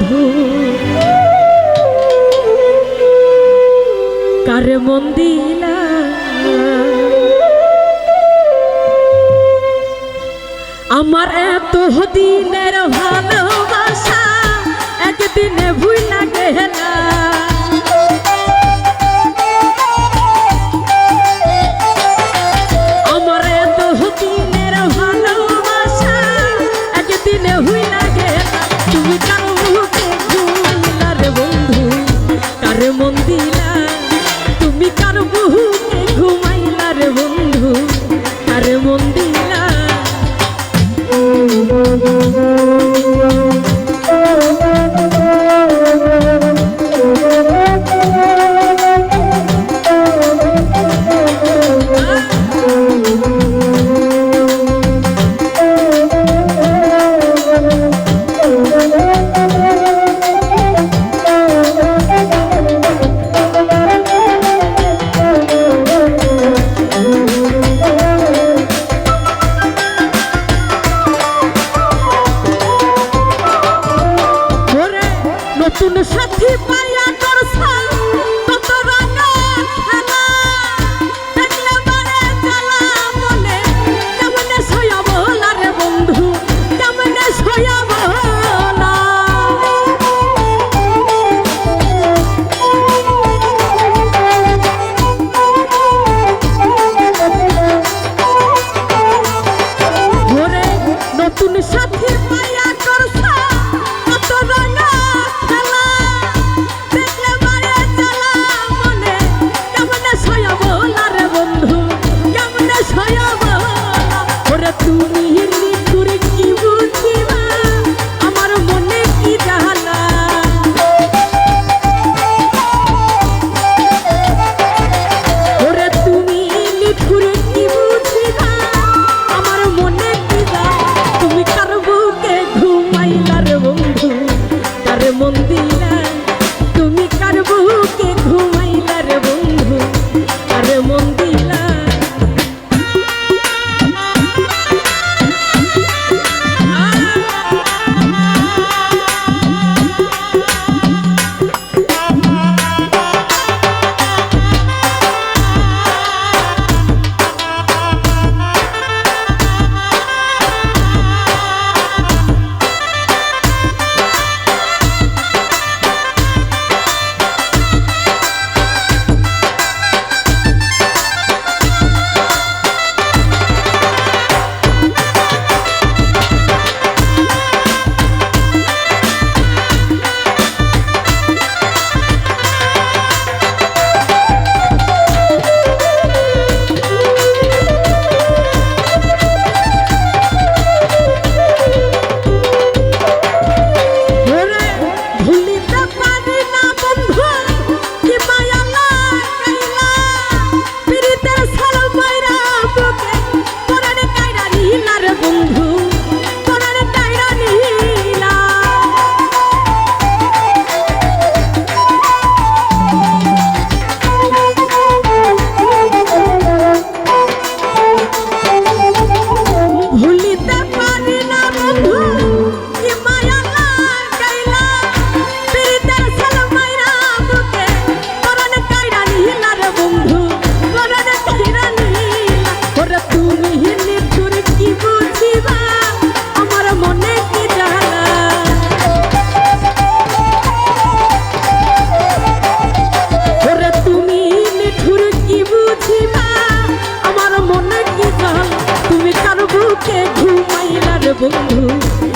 বন্ধু। কারে মন দিলা আমার এত দিনের ভালোবাসা একদিনে ভুই লাগে না Turek i বন্ধু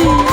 তুমি কার মন দিয়া